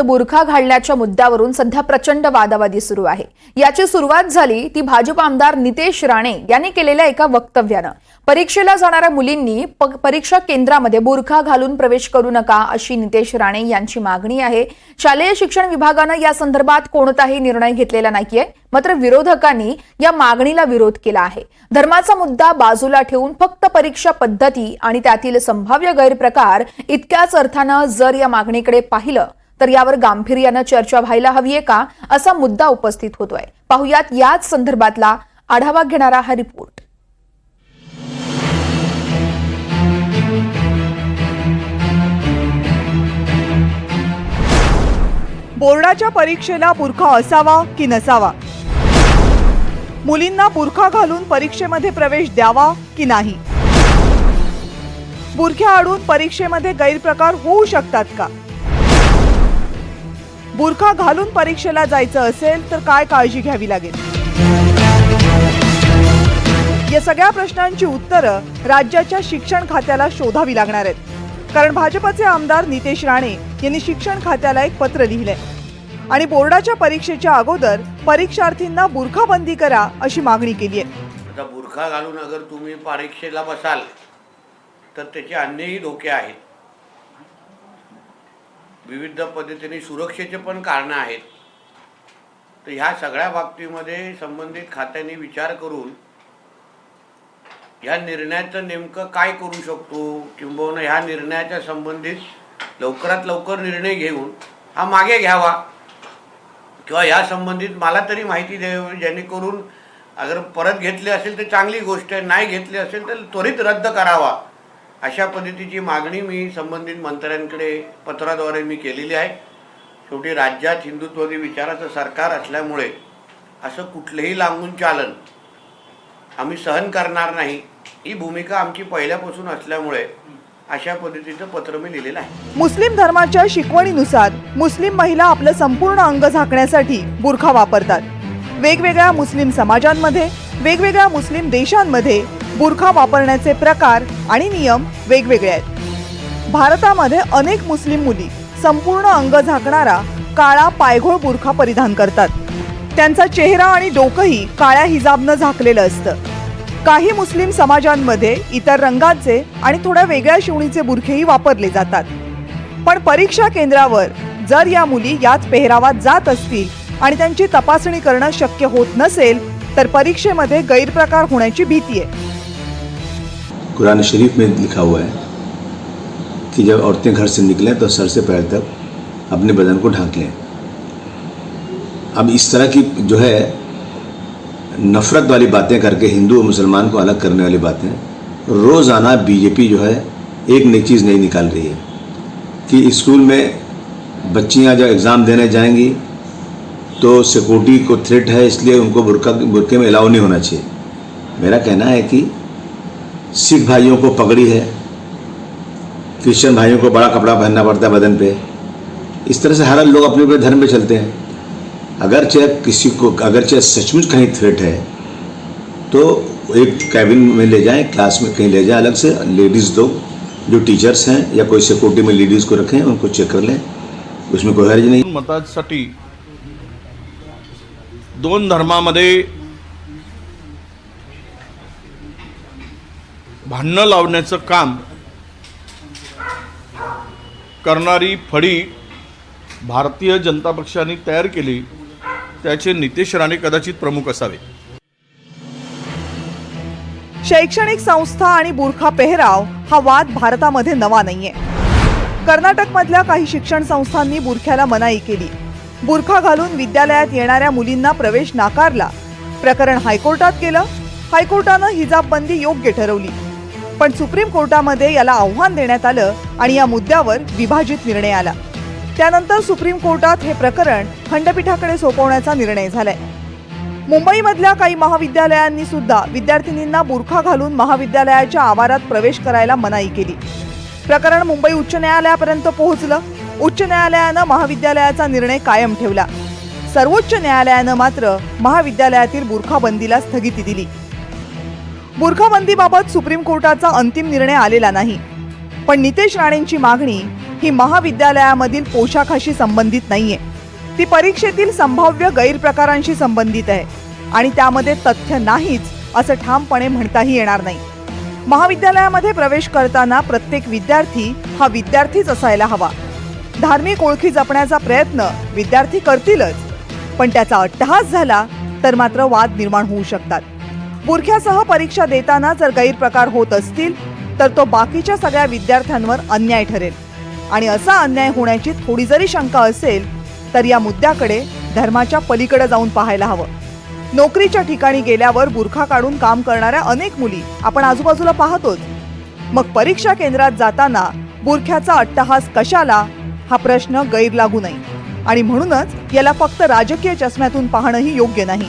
बुरखा घालण्याच्या मुद्द्यावरून सध्या प्रचंड वादावादी सुरू आहे. याची सुरुवात झाली ती भाजप आमदार नितेश राणे यांनी केलेल्या एका वक्तव्यानं. परीक्षेला जाणाऱ्या मुलींनी परीक्षा केंद्रामध्ये बुरखा घालून प्रवेश करू नका अशी नितेश राणे यांची मागणी आहे. शालेय शिक्षण विभागानं या संदर्भात कोणताही निर्णय घेतलेला नाहीये मात्र विरोधकांनी या मागणीला विरोध केला आहे. धर्माचा मुद्दा बाजूला ठेवून फक्त परीक्षा पद्धती आणि त्यातील संभाव्य गैरप्रकार इतक्याच अर्थानं जर या मागणीकडे पाहिलं तर यावर गांभीर्यानं चर्चा व्हायला हवीये का असा मुद्दा उपस्थित होतोय. पाहुयात याच संदर्भातला आढावा घेणारा हा रिपोर्ट. बोर्डाच्या परीक्षेला बुरखा असावा की नसावा? मुलींना बुरखा घालून परीक्षेमध्ये प्रवेश द्यावा की नाही? बुरख्या आडून परीक्षेमध्ये गैरप्रकार होऊ शकतात का? बुरखा घालून परीक्षेला जायचं असेल तर काय काळजी घ्यावी लागेल? या सगळ्या प्रश्नांची उत्तरं राज्याच्या शिक्षण खात्याला शोधावी लागणार आहेत. कारण भाजपचे आमदार नितेश राणे यांनी शिक्षण खात्याला एक पत्र लिहिलंय. आणि बोर्डाच्या परीक्षेच्या अगोदर परीक्षार्थींना बुरखाबंदी करा अशी मागणी केली आहे आता बुरखा घालून अगर तुम्ही परीक्षेला बसाल तर त्याचे अन्यही धोके आहेत. विविध पद्धतीने सुरक्षेचे पण कारणं आहेत. तर ह्या सगळ्या बाबतीमध्ये संबंधित खात्याने विचार करून ह्या निर्णयाचं नेमकं काय करू शकतो किंबहुना ह्या निर्णयाच्या संबंधित लवकरात लवकर निर्णय घेऊन हा मागे घ्यावा. किंवा ह्या संबंधित मला तरी माहिती द्यावी जेणेकरून अगर परत घेतली असेल तर चांगली गोष्ट आहे नाही घेतली असेल तर त्वरित रद्द करावा. अशा पद्धतीची मागणी मी संबंधित मंत्र्यांकडे पत्राद्वारे मी केलेली आहे. शेवटी राज्यात हिंदुत्ववादी विचाराचं सरकार असल्यामुळे असं कुठलंही लांबून चालन आम्ही सहन करणार नाही ही भूमिका आमची पहिल्यापासून असल्यामुळे अशा पद्धतीचं पत्र मी लिहिलेलं आहे. मुस्लिम धर्माच्या शिकवणीनुसार मुस्लिम महिला आपलं संपूर्ण अंग झाकण्यासाठी बुरखा वापरतात. वेगवेगळ्या मुस्लिम समाजांमध्ये वेगवेगळ्या मुस्लिम देशांमध्ये बुरखा वापरण्याचे प्रकार आणि नियम वेगवेगळे आहेत. भारतामध्ये अनेक मुस्लिम मुली संपूर्ण अंग झाकणारा काळा पायघोळ बुरखा परिधान करतात. त्यांचा चेहरा आणि डोकंही काळ्या हिजाबनं झाकलेलं असतं. काही मुस्लिम समाजांमध्ये इतर रंगाचे आणि थोड्या वेगळ्या शिवणीचे बुरखेही वापरले जातात. पण परीक्षा केंद्रावर जर या मुली याच पेहरावात जात असतील आणि त्यांची तपासणी करणं शक्य होत नसेल तर परीक्षेमध्ये गैरप्रकार होण्याची भीती आहे. कुरान शरीफ में लिखा हुआ है कि जब औरतें घर से निकलें तो सर से पैर तक अपने बदन को ढांक लें। अब इस तरह की जो है नफ़रत वाली बातें करके हिंदू और मुसलमान को अलग करने वाली बातें, रोज़ाना बीजेपी जो है एक नई चीज़ नहीं निकाल रही है कि स्कूल में बच्चियाँ जब एग्ज़ाम देने जाएँगी तो सिक्योरिटी को थ्रेट है, इसलिए उनको बुरका बुरके में अलाउ नहीं होना चाहिए। मेरा कहना है कि सिख भाइयों को पगड़ी है, क्रिश्चियन भाइयों को बड़ा कपड़ा पहनना पड़ता है बदन पे। इस तरह से हर लोग अपने अपने धर्म पे चलते हैं। अगर चाहे किसी को अगर चाहे सचमुच कहीं थ्रेट है तो एक कैबिन में ले जाएँ क्लास में कहीं ले जाएँ, अलग से लेडीज़ लोग जो टीचर्स हैं, या कोई सिक्योरिटी में लेडीज़ को रखें, उनको चेक कर लें। उसमें कोई हर्ज नहीं। मतासाठी दोन धर्मामध्ये भांडणं लावण्याचं काम करणारी फडी भारतीय जनता पक्षाने तयार केली त्याचे नितेश राणे कदाचित प्रमुख असावे. शैक्षणिक संस्था आणि बुरखा पेहराव हा वाद भारतामध्ये नवा नाहीये. कर्नाटकमधल्या काही शिक्षण संस्थांनी बुरख्याला मनाई केली. बुरखा घालून विद्यालयात येणाऱ्या मुलींना प्रवेश नाकारला. प्रकरण हायकोर्टात गेलं हायकोर्टानं हिजाब बंदी योग्य ठरवली. पण सुप्रीम कोर्टामध्ये याला आव्हान देण्यात आलं आणि या मुद्द्यावर विभाजित निर्णय आला. त्यानंतर सुप्रीम कोर्टात हे प्रकरण खंडपीठाकडे सोपवण्याचा निर्णय झालाय. मुंबईमधल्या काही महाविद्यालयांनी सुद्धा विद्यार्थिनींना बुरखा घालून महाविद्यालयाच्या आवारात प्रवेश करायला मनाई केली. प्रकरण मुंबई उच्च न्यायालयापर्यंत पोहोचलं. उच्च न्यायालयानं महाविद्यालयाचा निर्णय कायम ठेवला. सर्वोच्च न्यायालयानं मात्र महाविद्यालयातील बुरखा बंदीला स्थगिती दिली. बुरखाबंदीबाबत सुप्रीम कोर्टाचा अंतिम निर्णय आलेला नाही. पण नितेश राणेंची मागणी ही महाविद्यालयामधील पोशाखाशी संबंधित नाहीये. ती परीक्षेतील संभाव्य गैरप्रकारांशी संबंधित आहे आणि त्यामध्ये तथ्य नाहीच असं ठामपणे म्हणताही येणार नाही. महाविद्यालयामध्ये प्रवेश करताना प्रत्येक विद्यार्थी हा विद्यार्थीच असायला हवा. धार्मिक ओळखी जपण्याचा प्रयत्न विद्यार्थी करतीलच. पण त्याचा अट्टहास झाला तर मात्र वाद निर्माण होऊ शकतात. बुरख्यासह परीक्षा देताना जर गैरप्रकार होत असतील तर तो बाकीच्या सगळ्या विद्यार्थ्यांवर अन्याय ठरेल. आणि असा अन्याय होण्याची थोडी जरी शंका असेल तर या मुद्द्याकडे धर्माच्या पलीकडे जाऊन पाहायला हवं. नोकरीच्या ठिकाणी गेल्यावर बुरखा काढून काम करणाऱ्या अनेक मुली आपण आजूबाजूला पाहतोच. मग परीक्षा केंद्रात जाताना बुरख्याचा अट्टहास कशाला हा प्रश्न गैर लागू नये आणि म्हणूनच याला फक्त राजकीय चष्म्यातून पाहणंही योग्य नाही.